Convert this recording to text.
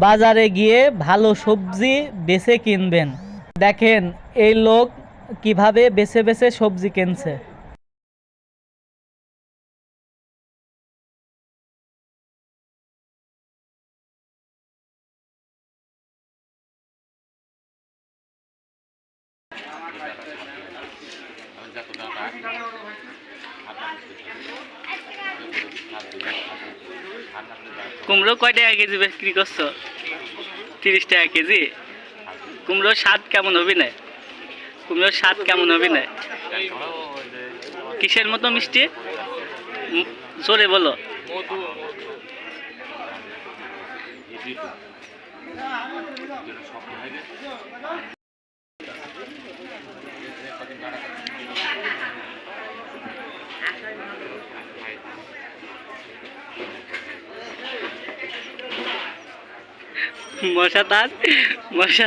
বাজারে গিয়ে ভালো সবজি বেছে কিনবেন। দেখেন এই লোক কীভাবে বেছে বেছে সবজি কিনছে। কুমড়ো কয় টাকা কেজি বিক্রি করছ? তিরিশ টাকা কেজি? কুমড়োর স্বাদ কেমন হবে না? কুমড়োর স্বাদ কেমন হবে না? কিসের মতো মিষ্টি? জোরে বলো। মশা তার মশা